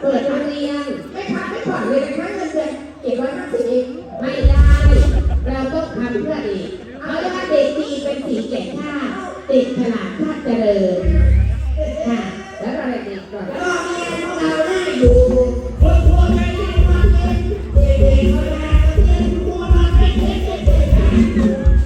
เปิดโรงเรียน ไม่ทำไม่ผ่อนเลยนะคะเงินเดือนเจ็ดร้อยห้าสิบเองไม่ได้ เราต้องทำเพื่อเด็กเขาเรียกว่าเด็กดีเป็นสีแก่ชาติเด็กฉลาดชาติเจริญค่ะแล้วอะไรอีกก่อนรอเรียนพวกเราหน้าอยู่คนทัวร์ไปเรียนวันเย็นเด็กเวลาเรียนทัวร์มาไปเรียนเด็กๆน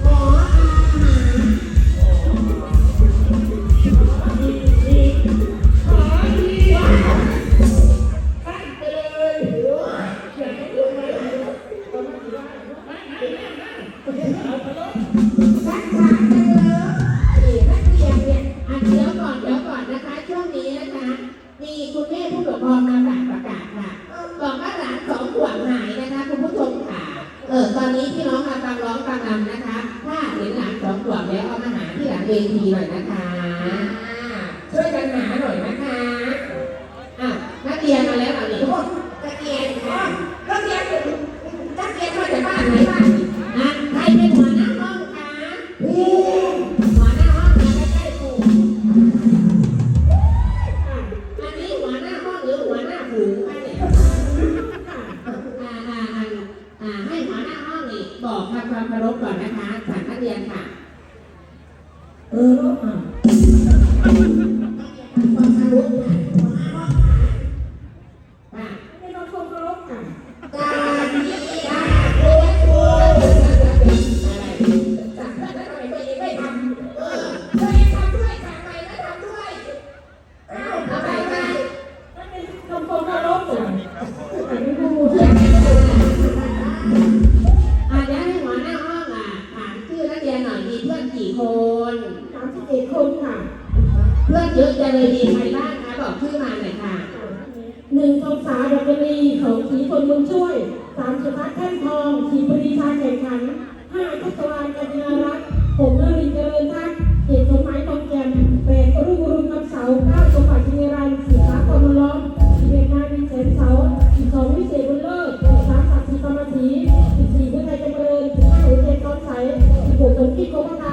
ออตอนนี้พี่น้องมาฟังร้องฟังรำนะคะ ถ้าเห็นหลานสองขวบแล้วเอามาหาที่หลังเวทีหน่อยนะคะ ช่วยกันหาหน่อยนะคะอะนักเรียนมาแล้วเหรอนี่โอ้ยตะเกียงอ๋อตะเกียงตะเกียงมาจากบ้านไหนบ้านอะใครเป็นหัวหน้าห้องคะพี่หัวหน้าห้องมาใกล้ๆปู่อั ทำความเคารพก่อนนะคะสั่งนักเรียนค่ะ เออรถอะความเคารพค่ะหัวหน้าห้องค่ะค่ะไม่ต้องความเคารพค่ะการดีการโอ้ยโอ้ยอะไรสั่งเพื่อนแล้วทำไมตัวเองไม่ทำเออ คนสามสิบเอ็ดคนค่ะ เพื่อนเยอะจะเลยดีใครบ้างคะบอกชื่อมาหน่อยค่ะหนึ่งทองสาดอกรีของสีคนมืองช่วย สามสุทัศน์แท่นทองสีปรีชาแข่งขันห้าทัศวรรณกัญญารัตน์หกนรินเจริญทัศน์เจ็ดสมหมายทองแจ่มแปดรุ่งรุณคำเสาเก้าสมบัติชินรันสิบสามกมลล้อมสิบเอ็ดนายวิเศษเสาสิบสองวิเศษบุญเลิศสิบสามศักดิ์ศรีกรรมศรีสิบสี่พุทธไทยจำเริญสิบห้าอุเทนทองใสสิบหกสมคิดโกมกาเจ็ดบัวสอนยาโลสิบแปดสำรองยาโลสิบเก้าวิชีปันบริโกยี่สิบเจ็ดเพชรสุธียี่สิบเจ็ดเย็นไม่ไปสุพรรณยี่สิบสองกงศินา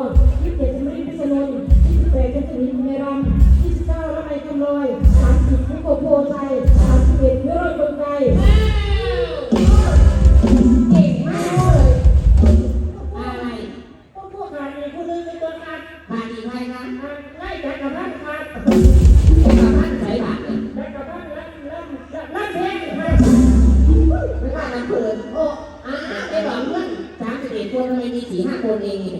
คนทำไมมีสี่ห้าคนเองนี่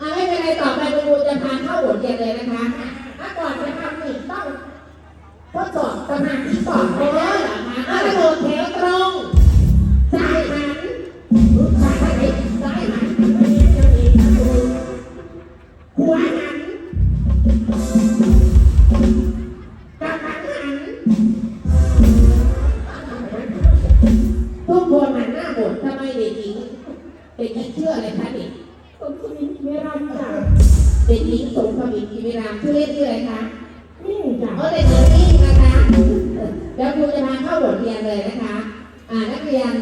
อ่าไม่เป็นไรต่อไปคุณครูจะพาเข้าบทเรียนเลยนะคะถ้าก่อนจะทำนี่ต้องทดสอบสมาธิก่อนไปไปแล้แล้วเหรอคะอะกระโดดแถวตรงซ้ายหันซ้ายหันซ้ายหันหัวหันกระหังหันทุกคนหันหน้าบททำไมเด็กหญิง เด็กหญิงเชื่ออะไรคะเด็กผมสมิงเมรันจ้ะเด็กหญิงสมสมิงกิมิรามชื่อเล่นชื่ออะไรคะนี่จ้ะเออเด็กหญิงนี่นะคะเดี๋ยวครูจะพาเข้าบทเรียนเลยนะคะ อ่านักเรียน